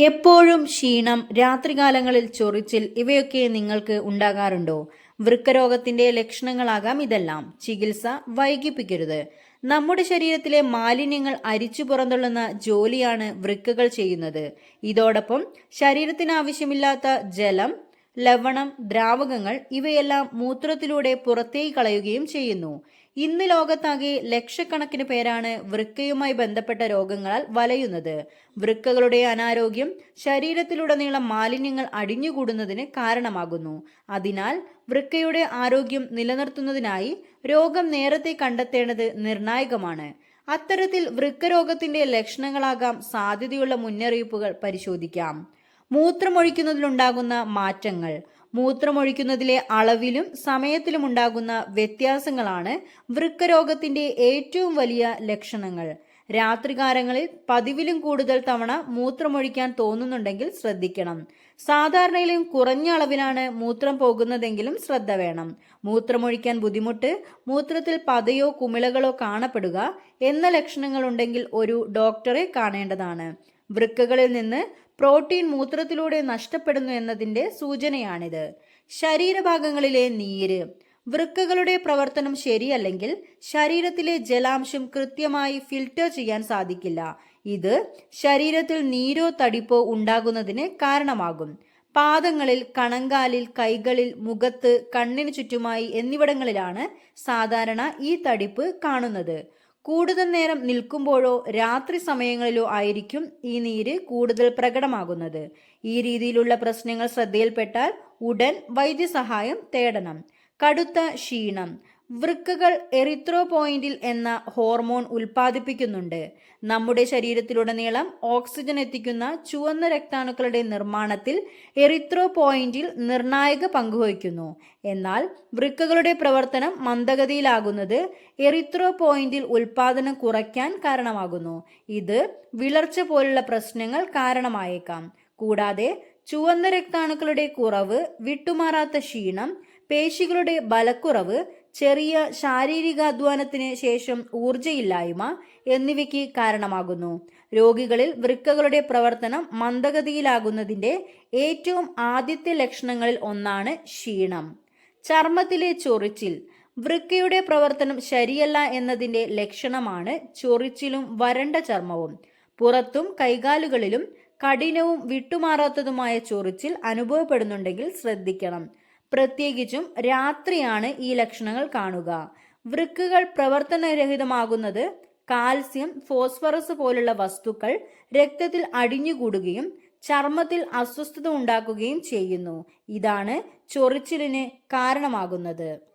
എപ്പോഴും ക്ഷീണം രാത്രികാലങ്ങളിൽ ചൊറിച്ചിൽ ഇവയൊക്കെ നിങ്ങൾക്ക് ഉണ്ടാകാറുണ്ടോ? വൃക്കരോഗത്തിന്റെ ലക്ഷണങ്ങളാകാം ഇതെല്ലാം. ചികിത്സ വൈകിപ്പിക്കരുത്. നമ്മുടെ ശരീരത്തിലെ മാലിന്യങ്ങൾ അരിച്ചു പുറന്തള്ളുന്ന ജോലിയാണ് വൃക്കകൾ ചെയ്യുന്നത്. ഇതോടൊപ്പം ശരീരത്തിന് ആവശ്യമില്ലാത്ത ജലം ലവണം ദ്രാവകങ്ങൾ ഇവയെല്ലാം മൂത്രത്തിലൂടെ പുറത്തേക്ക് കളയുകയും ചെയ്യുന്നു. ഇന്ന് ലോകത്താകെ ലക്ഷക്കണക്കിന് പേരാണ് വൃക്കയുമായി ബന്ധപ്പെട്ട രോഗങ്ങളാൽ വലയുന്നത്. വൃക്കകളുടെ അനാരോഗ്യം ശരീരത്തിലുടനീളം മാലിന്യങ്ങൾ അടിഞ്ഞുകൂടുന്നതിന് കാരണമാകുന്നു. അതിനാൽ വൃക്കയുടെ ആരോഗ്യം നിലനിർത്തുന്നതിനായി രോഗം നേരത്തെ കണ്ടെത്തേണ്ടത് നിർണായകമാണ്. അത്തരത്തിൽ വൃക്കരോഗത്തിന്റെ ലക്ഷണങ്ങളാകാം സാധ്യതയുള്ള മുന്നറിയിപ്പുകൾ പരിശോധിക്കാം. മൂത്രമൊഴിക്കുന്നതിലുണ്ടാകുന്ന മാറ്റങ്ങൾ മൂത്രമൊഴിക്കുന്നതിലെ അളവിലും സമയത്തിലും ഉണ്ടാകുന്ന വ്യത്യാസങ്ങളാണ് വൃക്കരോഗത്തിന്റെ ഏറ്റവും വലിയ ലക്ഷണങ്ങൾ. രാത്രികാലങ്ങളിൽ പതിവിലും കൂടുതൽ തവണ മൂത്രമൊഴിക്കാൻ തോന്നുന്നുണ്ടെങ്കിൽ ശ്രദ്ധിക്കണം. സാധാരണയിലും കുറഞ്ഞ അളവിലാണ് മൂത്രം പോകുന്നതെങ്കിലും ശ്രദ്ധ വേണം. മൂത്രമൊഴിക്കാൻ ബുദ്ധിമുട്ട് മൂത്രത്തിൽ പതയോ കുമിളകളോ കാണപ്പെടുക എന്ന ലക്ഷണങ്ങൾ ഉണ്ടെങ്കിൽ ഒരു ഡോക്ടറെ കാണേണ്ടതാണ്. വൃക്കകളിൽ നിന്ന് പ്രോട്ടീൻ മൂത്രത്തിലൂടെ നഷ്ടപ്പെടുന്നു എന്നതിന്റെ സൂചനയാണിത്. ശരീരഭാഗങ്ങളിലെ നീര് വൃക്കകളുടെ പ്രവർത്തനം ശരിയല്ലെങ്കിൽ ശരീരത്തിലെ ജലാംശം കൃത്യമായി ഫിൽറ്റർ ചെയ്യാൻ സാധിക്കില്ല. ഇത് ശരീരത്തിൽ നീരോ തടിപ്പോ ഉണ്ടാകുന്നതിന് കാരണമാകും. പാദങ്ങളിൽ കണങ്കാലിൽ കൈകളിൽ മുഖത്ത് കണ്ണിന് ചുറ്റുമായി എന്നിവിടങ്ങളിലാണ് സാധാരണ ഈ തടിപ്പ് കാണുന്നത്. കൂടുതൽ നേരം നിൽക്കുമ്പോഴോ രാത്രി സമയങ്ങളിലോ ആയിരിക്കും ഈ നീര് കൂടുതൽ പ്രകടമാകുന്നത്. ഈ രീതിയിലുള്ള പ്രശ്നങ്ങൾ ശ്രദ്ധയിൽപ്പെട്ടാൽ ഉടൻ വൈദ്യസഹായം തേടണം. കടുത്ത ക്ഷീണം വൃക്കകൾ എറിത്രോപോയിന്റിൽ എന്ന ഹോർമോൺ ഉൽപ്പാദിപ്പിക്കുന്നുണ്ട്. നമ്മുടെ ശരീരത്തിലുടനീളം ഓക്സിജൻ എത്തിക്കുന്ന ചുവന്ന രക്താണുക്കളുടെ നിർമ്മാണത്തിൽ എറിത്രോപോയിന്റിൽ നിർണായക പങ്കുവഹിക്കുന്നു. എന്നാൽ വൃക്കകളുടെ പ്രവർത്തനം മന്ദഗതിയിലാകുന്നത് എറിത്രോപോയിന്റിൽ ഉൽപാദനം കുറയ്ക്കാൻ കാരണമാകുന്നു. ഇത് വിളർച്ച പോലുള്ള പ്രശ്നങ്ങൾ കാരണമായേക്കാം. കൂടാതെ ചുവന്ന രക്താണുക്കളുടെ കുറവ് വിട്ടുമാറാത്ത ക്ഷീണം പേശികളുടെ ബലക്കുറവ് ചെറിയ ശാരീരിക ശാരീരികാധ്വാനത്തിന് ശേഷം ഊർജയില്ലായ്മ എന്നിവയ്ക്ക് കാരണമാകുന്നു. രോഗികളിൽ വൃക്കകളുടെ പ്രവർത്തനം മന്ദഗതിയിലാകുന്നതിന്റെ ഏറ്റവും ആദ്യത്തെ ലക്ഷണങ്ങളിൽ ഒന്നാണ് ക്ഷീണം. ചർമ്മത്തിലെ ചൊറിച്ചിൽ. വൃക്കയുടെ പ്രവർത്തനം ശരിയല്ല എന്നതിന്റെ ലക്ഷണമാണ് ചൊറിച്ചിലും വരണ്ട ചർമ്മവും. പുറത്തും കൈകാലുകളിലും കഠിനവും വിട്ടുമാറാത്തതുമായ ചൊറിച്ചിൽ അനുഭവപ്പെടുന്നുണ്ടെങ്കിൽ ശ്രദ്ധിക്കണം. പ്രത്യേകിച്ചും രാത്രിയാണ് ഈ ലക്ഷണങ്ങൾ കാണുക. വൃക്കുകൾ പ്രവർത്തനരഹിതമാകുന്നത് കാൽസ്യം ഫോസ്ഫറസ് പോലുള്ള വസ്തുക്കൾ രക്തത്തിൽ അടിഞ്ഞുകൂടുകയും ചർമ്മത്തിൽ അസ്വസ്ഥത ഉണ്ടാക്കുകയും ചെയ്യുന്നു. ഇതാണ് ചൊറിച്ചിലിന് കാരണമാകുന്നത്.